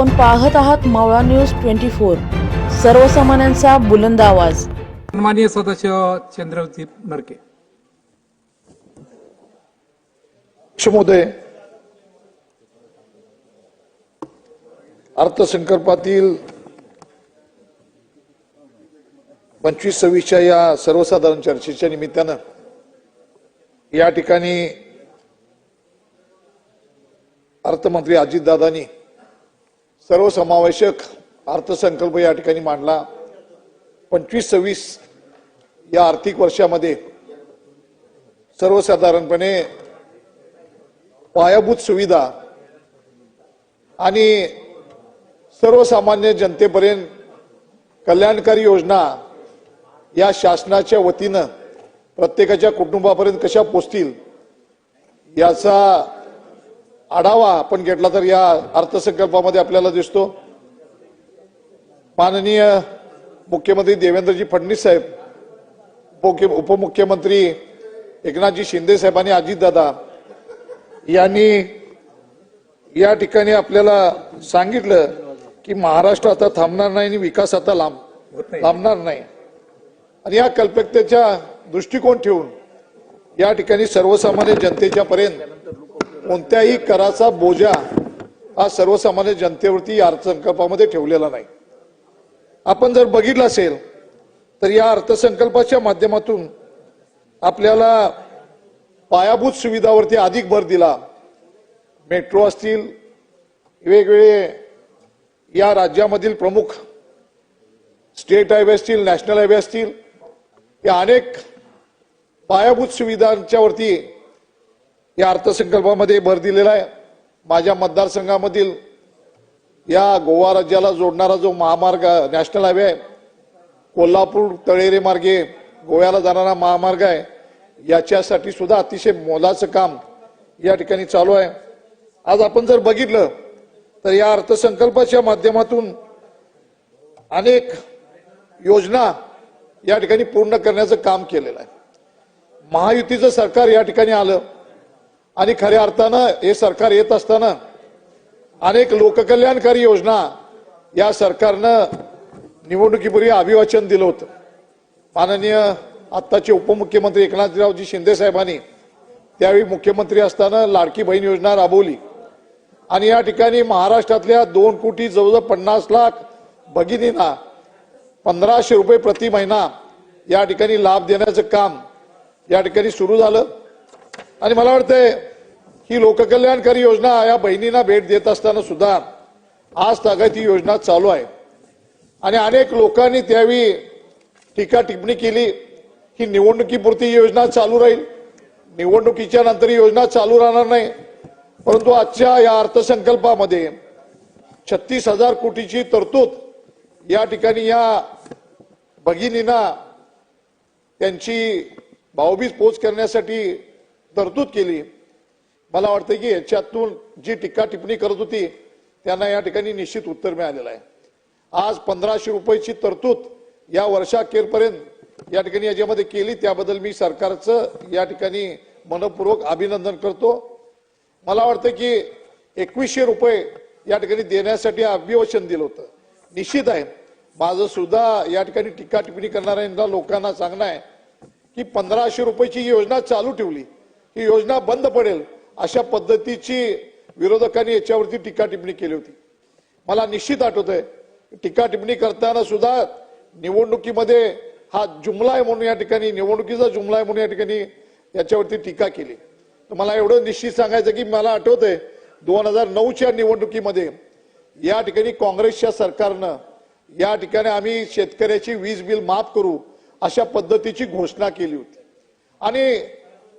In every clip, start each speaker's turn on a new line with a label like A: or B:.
A: आपण पाहत आहात मावळा न्यूज ट्वेंटी फोर. सर्वसामान्यांचा बुलंद आवाज.
B: सन्माननीय सदस्य चंद्रवती नरके.
C: महोदय अर्थसंकल्पातील पंचवीस सव्वीसच्या या सर्वसाधारण चर्चेच्या निमित्तानं या ठिकाणी अर्थमंत्री अजितदादांनी सर्वसमावेशक अर्थसंकल्प या ठिकाणी मांडला. पंचवीस सव्वीस या आर्थिक वर्षामध्ये सर्वसाधारणपणे पायाभूत सुविधा आणि सर्वसामान्य जनतेपर्यंत कल्याणकारी योजना या शासनाच्या वतीनं प्रत्येकाच्या कुटुंबापर्यंत कशा पोचतील याचा आढावा आपण घेतला तर या अर्थसंकल्पामध्ये आपल्याला दिसतो. माननीय मुख्यमंत्री देवेंद्रजी फडणवीस साहेब उपमुख्यमंत्री एकनाथजी शिंदे साहेब आणि अजितदादा यांनी या ठिकाणी आपल्याला सांगितलं की महाराष्ट्र आता थांबणार नाही आणि विकास आता लांब लांबणार नाही. आणि या कल्पकतेच्या दृष्टिकोन ठेवून या ठिकाणी सर्वसामान्य जनतेच्या पर्यंत कोणत्याही कराचा बोजा हा सर्वसामान्य जनतेवरती या अर्थसंकल्पामध्ये ठेवलेला नाही. आपण जर बघितलं असेल तर या अर्थसंकल्पाच्या माध्यमातून आपल्याला पायाभूत सुविधावरती अधिक भर दिला. मेट्रो असतील वेगवेगळे या राज्यामधील प्रमुख स्टेट हायवे असतील नॅशनल हायवे असतील या अनेक पायाभूत सुविधांच्यावरती या अर्थसंकल्पामध्ये भर दिलेला आहे. माझ्या मतदारसंघामधील या गोवा राज्याला जोडणारा जो महामार्ग नॅशनल हायवे आहे कोल्हापूर तळेरे मार्गे गोव्याला जाणारा महामार्ग आहे याच्यासाठी सुद्धा अतिशय मोलाचं काम या ठिकाणी चालू आहे. आज आपण जर बघितलं तर या अर्थसंकल्पाच्या माध्यमातून अनेक योजना या ठिकाणी पूर्ण करण्याचं काम केलेलं आहे. महायुतीचं सरकार या ठिकाणी आलं आणि खऱ्या अर्थानं हे सरकार येत असताना अनेक लोककल्याणकारी योजना या सरकारनं निवडणुकीपूर्वी अभिवाचन दिलं होतं. माननीय आत्ताचे उपमुख्यमंत्री एकनाथरावजी शिंदे साहेबांनी त्यावेळी मुख्यमंत्री असताना लाडकी बहीण योजना राबवली. आणि या ठिकाणी महाराष्ट्रातल्या दोन कोटी जवळजवळ पन्नास लाख भगिनींना पंधराशे रुपये प्रति महिना या ठिकाणी लाभ देण्याचं काम या ठिकाणी सुरू झालं. आणि मला वाटतंय ही लोककल्याणकारी योजना या बहिणींना भेट देत असताना सुद्धा आज तागायत ही योजना चालू आहे. आणि अनेक लोकांनी त्यावेळी टीका टिप्पणी केली ही निवडणुकीपुरती योजना चालू राहील. निवडणुकीच्या नंतर ही योजना चालू राहणार नाही. परंतु आजच्या या अर्थसंकल्पामध्ये छत्तीस हजार कोटीची तरतूद या ठिकाणी या भगिनींना त्यांची भावबीज पोच करण्यासाठी तरतूद केली. मला वाटतं की याच्यातून जी टीका टिप्पणी करत होती त्यांना या ठिकाणी निश्चित उत्तर मिळालेलं आहे. आज पंधराशे रुपयाची तरतूद या वर्षाखेरपर्यंत या ठिकाणी याच्यामध्ये केली त्याबद्दल मी सरकारचं या ठिकाणी मनपूर्वक अभिनंदन करतो. मला वाटतं की एकवीसशे रुपये या ठिकाणी देण्यासाठी अभिवचन दिलं होतं. निश्चित आहे. माझं सुद्धा या ठिकाणी टीका टिप्पणी करणाऱ्यांना लोकांना सांगणं आहे की पंधराशे रुपयाची ही योजना चालू ठेवली. ही योजना बंद पडेल अशा पद्धतीची विरोधकांनी याच्यावरती टीका टिप्पणी केली होती. मला निश्चित आठवत आहे टीका टिप्पणी करताना सुद्धा निवडणुकीमध्ये हा जुमला आहे म्हणून या ठिकाणी निवडणुकीचा जुमला आहे म्हणून या ठिकाणी याच्यावरती टीका केली. तर मला एवढं निश्चित सांगायचं की मला आठवत आहे दोन हजार नऊच्या निवडणुकीमध्ये या ठिकाणी काँग्रेसच्या सरकारनं या ठिकाणी आम्ही शेतकऱ्याची वीज बिल माफ करू अशा पद्धतीची घोषणा केली होती. आणि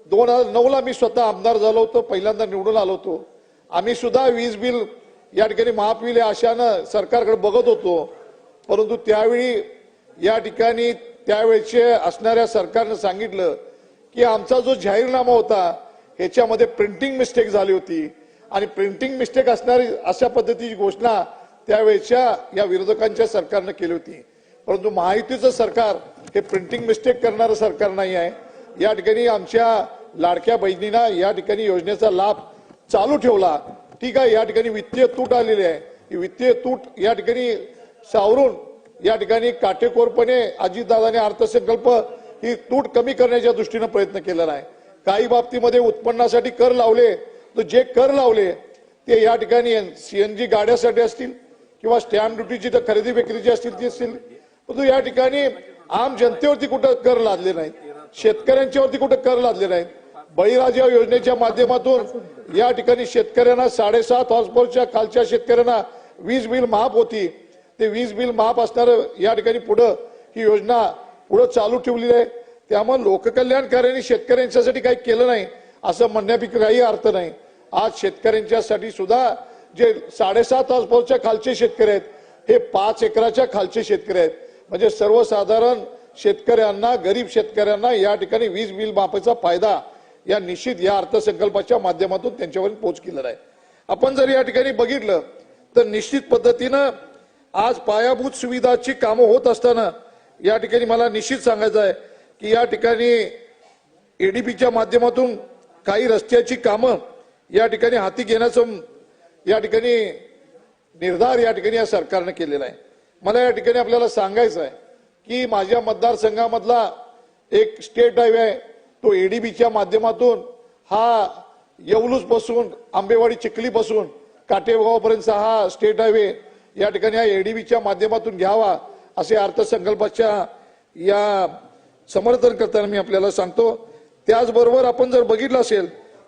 C: दोन हजार नऊला मी स्वतः आमदार झालो होतो पहिल्यांदा निवडून आलो होतो. आम्ही सुद्धा वीज बिल या ठिकाणी माफ या आशानं सरकारकडे बघत होतो. परंतु त्यावेळी या ठिकाणी त्यावेळचे असणाऱ्या सरकारनं सांगितलं की आमचा जो जाहीरनामा होता ह्याच्यामध्ये प्रिंटिंग मिस्टेक झाली होती. आणि प्रिंटिंग मिस्टेक असणारी अशा पद्धतीची घोषणा त्यावेळच्या या विरोधकांच्या सरकारनं केली होती. परंतु महायुतीचं सरकार हे प्रिंटिंग मिस्टेक करणारं सरकार नाही आहे. या ठिकाणी आमच्या लाडक्या बहिणींना या ठिकाणी योजनेचा लाभ चालू ठेवला. ठीक आहे या ठिकाणी वित्तीय तूट आलेली आहे. ही वित्तीय तूट या ठिकाणी सावरून या ठिकाणी काटेकोरपणे अजितदादाने अर्थसंकल्प ही तूट कमी करण्याच्या दृष्टीनं प्रयत्न केलेला आहे. काही बाबतीमध्ये उत्पन्नासाठी कर लावले तर जे कर लावले ते या ठिकाणी सीएनजी गाड्यासाठी असतील किंवा स्टॅम्प ड्युटीची तर खरेदी विक्रीची असतील ती असतील. परंतु या ठिकाणी आम जनतेवरती कुठं कर लादले नाहीत. शेतकऱ्यांच्यावरती कुठं कर लादले नाहीत. बळीराजा योजनेच्या माध्यमातून या ठिकाणी शेतकऱ्यांना साडेसात हॉर्स खालच्या शेतकऱ्यांना वीज बिल महाप होती. ते वीज बिल महाप असणारं या ठिकाणी पुढं ही योजना पुढं चालू ठेवलेली आहे. त्यामुळे लोककल्याणकार्याने शेतकऱ्यांच्यासाठी काही केलं नाही असं म्हणण्यापैकी काही अर्थ नाही. आज शेतकऱ्यांच्यासाठी सुद्धा जे साडेसात हॉर्सपॉवरच्या खालचे शेतकरी आहेत हे पाच एकराच्या खालचे शेतकरी आहेत. म्हणजे सर्वसाधारण शेतकऱ्यांना गरीब शेतकऱ्यांना या ठिकाणी वीज बिल माफीचा फायदा या निश्चित या अर्थसंकल्पाच्या माध्यमातून त्यांच्यावर पोच केलेला आहे. आपण जर या ठिकाणी बघितलं तर निश्चित पद्धतीनं आज पायाभूत सुविधाची कामं होत असताना या ठिकाणी मला निश्चित सांगायचं आहे की या ठिकाणी एडीपीच्या माध्यमातून काही रस्त्याची कामं या ठिकाणी हाती घेण्याचं या ठिकाणी निर्धार या ठिकाणी या सरकारनं केलेला आहे. मला या ठिकाणी आपल्याला सांगायचं आहे की माझ्या मतदारसंघामधला एक स्टेट हायवे आहे तो एडीबीच्या माध्यमातून हा येवलूसपासून आंबेवाडी चिखली पासून काटेगावापर्यंत हा स्टेट हायवे या ठिकाणी हा एडीबीच्या माध्यमातून घ्यावा असे अर्थसंकल्पाच्या या समर्थन करताना मी आपल्याला सांगतो. त्याचबरोबर आपण जर बघितलं असेल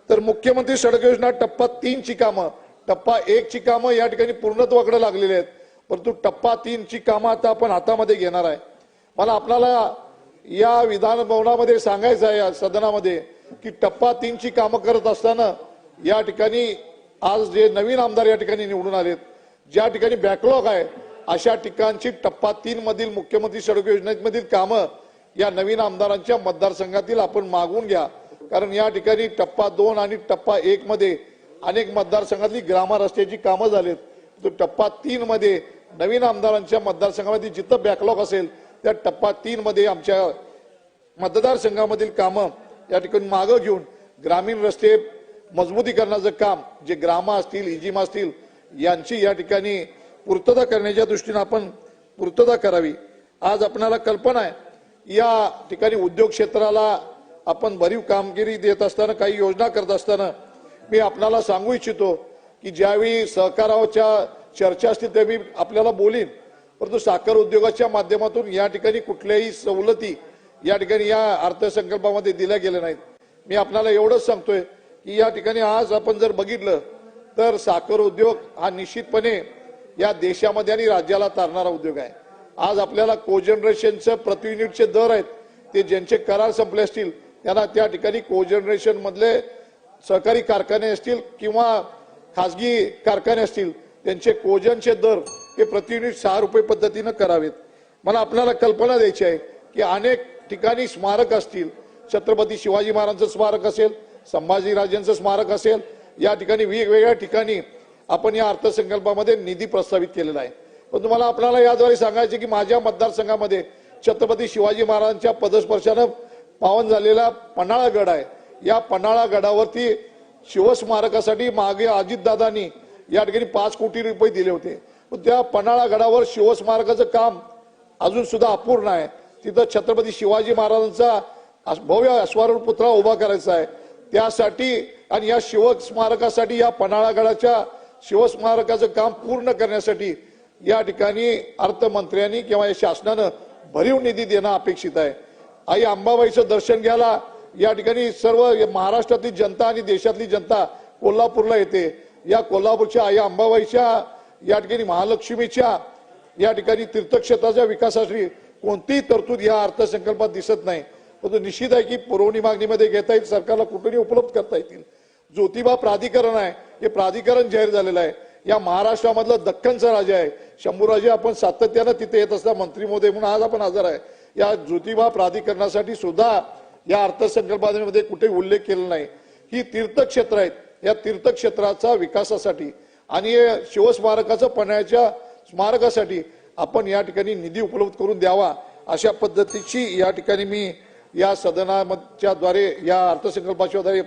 C: तर मुख्यमंत्री सडक योजना टप्पा तीनची कामं टप्पा एकची कामं या ठिकाणी पूर्णत्वाकडे लागलेली आहेत. परंतु टप्पा तीनची कामं आता आपण हातामध्ये घेणार आहे. मला आपल्याला या विधान भवनामध्ये सांगायचं आहे या सदनामध्ये की टप्पा तीनची कामं करत असताना या ठिकाणी आज जे नवीन आमदार या ठिकाणी निवडून आलेत ज्या ठिकाणी बॅकलॉग आहे अशा ठिकाणची टप्पा तीन मधील मुख्यमंत्री सडक योजनेमधील कामं या नवीन आमदारांच्या मतदारसंघातील आपण मागवून घ्या. कारण या ठिकाणी टप्पा दोन आणि टप्पा एक मध्ये अनेक मतदारसंघातली ग्रामा रस्त्याची कामं झालीत. तो टप्पा तीन मध्ये नवीन आमदारांच्या मतदारसंघामध्ये जिथं बॅकलॉग असेल त्या टप्पा तीन मध्ये आमच्या मतदारसंघामधील कामं या ठिकाणी मागं घेऊन ग्रामीण रस्ते मजबूतीकरणाचं काम जे ग्रामा असतील इजिमा असतील यांची या ठिकाणी पूर्तता करण्याच्या दृष्टीनं आपण पूर्तता करावी. आज आपणाला कल्पना आहे या ठिकाणी उद्योग क्षेत्राला आपण भरीव कामगिरी देत असताना काही योजना करत असताना मी आपणाला सांगू इच्छितो की ज्यावेळी सहकाराच्या चर्चा असतील त्यावेळी आपल्याला बोलीन. परंतु साखर उद्योगाच्या माध्यमातून या ठिकाणी कुठल्याही सवलती या ठिकाणी या अर्थसंकल्पामध्ये दिल्या गेल्या नाहीत. मी आपल्याला एवढंच सांगतोय की या ठिकाणी आज आपण जर बघितलं तर साखर उद्योग हा निश्चितपणे या देशामध्ये आणि राज्याला तारणारा उद्योग आहे. आज आपल्याला कोजनरेशनचं प्रति युनिटचे दर आहेत ते ज्यांचे करार संपले असतील त्यांना त्या ठिकाणी कोजनरेशन मधले सहकारी कारखाने असतील किंवा खासगी कारखाने असतील त्यांचे कोजनचे दर हे प्रति युनिट सहा रुपये पद्धतीनं करावेत. मला आपल्याला कल्पना द्यायची आहे की अनेक ठिकाणी स्मारक असतील. छत्रपती शिवाजी महाराजांचं स्मारक असेल संभाजीराजांचं स्मारक असेल या ठिकाणी वेगवेगळ्या ठिकाणी आपण या अर्थसंकल्पामध्ये निधी प्रस्तावित केलेला आहे. पण तुम्हाला आपल्याला याद्वारे सांगायचे की माझ्या मतदारसंघामध्ये छत्रपती शिवाजी महाराजांच्या पदस्पर्शानं पावन झालेला पन्हाळा गड आहे. या पन्हाळा गडावरती शिवस्मारकासाठी मागे अजितदादांनी या ठिकाणी पाच कोटी रुपये दिले होते. त्या पन्हाळा गडावर शिवस्मारकाचं काम अजून सुद्धा अपूर्ण आहे. तिथं छत्रपती शिवाजी महाराजांचा भव्य अश्वारूढ पुतळा उभा करायचा आहे. त्यासाठी आणि या शिवस्मारकासाठी या पन्हाळा गडाच्या शिवस्मारकाचं काम पूर्ण करण्यासाठी या ठिकाणी अर्थमंत्र्यांनी किंवा या शासनानं भरीव निधी देणं अपेक्षित आहे. आई अंबाबाईचं दर्शन घ्यायला या ठिकाणी सर्व महाराष्ट्रातली जनता आणि देशातली जनता कोल्हापूरला येते. या कोल्हापूरच्या आई अंबाबाईच्या या ठिकाणी महालक्ष्मीच्या या ठिकाणी तीर्थक्षेत्राच्या विकासासाठी कोणतीही तरतूद या अर्थसंकल्पात दिसत नाही. परंतु निश्चित आहे की पुरवणी मागणीमध्ये घेता येईल सरकारला कुठेही उपलब्ध करता येतील. ज्योतिबा प्राधिकरण आहे हे प्राधिकरण जाहीर झालेलं आहे. या महाराष्ट्रामधलं दख्खनचा राजा आहे. शंभूराजे आपण सातत्यानं तिथे येत असता मंत्री मोदय म्हणून आज आपण हजर आहे. या ज्योतिबा प्राधिकरणासाठी सुद्धा या अर्थसंकल्पामध्ये कुठे उल्लेख केला नाही. ही तीर्थक्षेत्र आहेत. या तीर्थक्षेत्राचा विकासासाठी आणि हे शिवस्मारकाचं पण्याच्या स्मारकासाठी आपण या ठिकाणी निधी उपलब्ध करून द्यावा अशा पद्धतीची या ठिकाणी मी या सदनाच्या द्वारे या अर्थसंकल्पाच्या द्वारे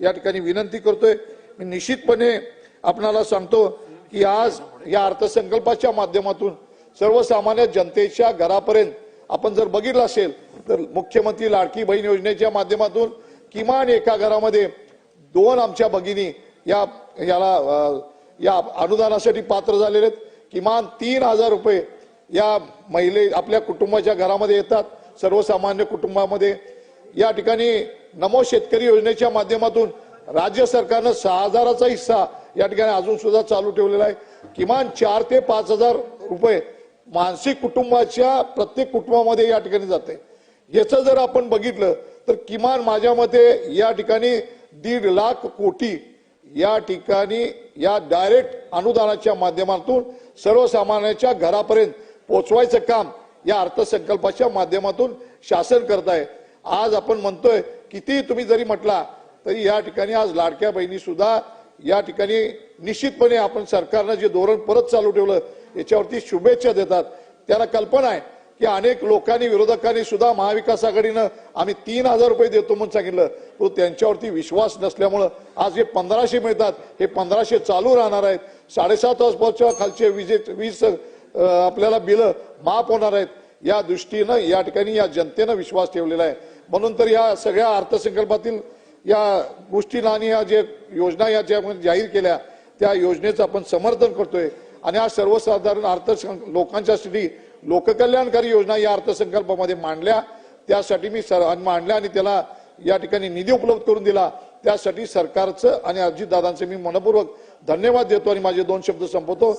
C: या ठिकाणी विनंती करतोय. मी निश्चितपणे आपणाला सांगतो की आज या अर्थसंकल्पाच्या माध्यमातून सर्वसामान्य जनतेच्या घरापर्यंत आपण जर बघितलं असेल तर मुख्यमंत्री लाडकी बहीण योजनेच्या माध्यमातून किमान एका घरामध्ये दोन आमच्या भगिनी या याला या अनुदानासाठी पात्र झालेले आहेत. किमान तीन हजार रुपये या महिले आपल्या कुटुंबाच्या घरामध्ये येतात सर्वसामान्य कुटुंबामध्ये. या ठिकाणी नमो शेतकरी योजनेच्या माध्यमातून राज्य सरकारनं सहा हजाराचा हिस्सा या ठिकाणी अजून सुद्धा चालू ठेवलेला आहे. किमान चार ते पाच हजार रुपये मानसिक कुटुंबाच्या प्रत्येक कुटुंबामध्ये या ठिकाणी जाते. याचं जर आपण बघितलं तर किमान माझ्या मते या ठिकाणी दीड लाख कोटी या ठिकाणी या डायरेक्ट अनुदानाच्या माध्यमातून सर्वसामान्यांच्या घरापर्यंत पोचवायचं काम या अर्थसंकल्पाच्या माध्यमातून शासन करत आहे. आज आपण म्हणतोय किती तुम्ही जरी म्हटला तरी या ठिकाणी आज लाडक्या बहिणी सुद्धा या ठिकाणी निश्चितपणे आपण सरकारनं जे धोरण परत चालू ठेवलं याच्यावरती शुभेच्छा देतात. त्याला कल्पना आहे की अनेक लोकांनी विरोधकांनी सुद्धा महाविकास आघाडीनं आम्ही तीन हजार रुपये देतो म्हणून सांगितलं. तो त्यांच्यावरती विश्वास नसल्यामुळं आज हे पंधराशे मिळतात. हे पंधराशे चालू राहणार आहेत. साडेसात वाजपासच्या खालचे विजे वीज आपल्याला बिलं माफ होणार आहेत. या दृष्टीनं या ठिकाणी या जनतेनं विश्वास ठेवलेला आहे. म्हणून तर या सगळ्या अर्थसंकल्पातील या गोष्टीला आणि या जे योजना या ज्या जाहीर केल्या त्या योजनेचं आपण समर्थन करतोय. आणि आज सर्वसाधारण अर्थसंक लोकांच्यासाठी लोककल्याणकारी योजना या अर्थसंकल्पामध्ये मांडल्या. त्यासाठी मी सर मांडल्या आणि त्याला या ठिकाणी निधी उपलब्ध करून दिला. त्यासाठी सरकारचं आणि अजितदादांचे मी मनपूर्वक धन्यवाद देतो आणि माझे दोन शब्द संपवतो.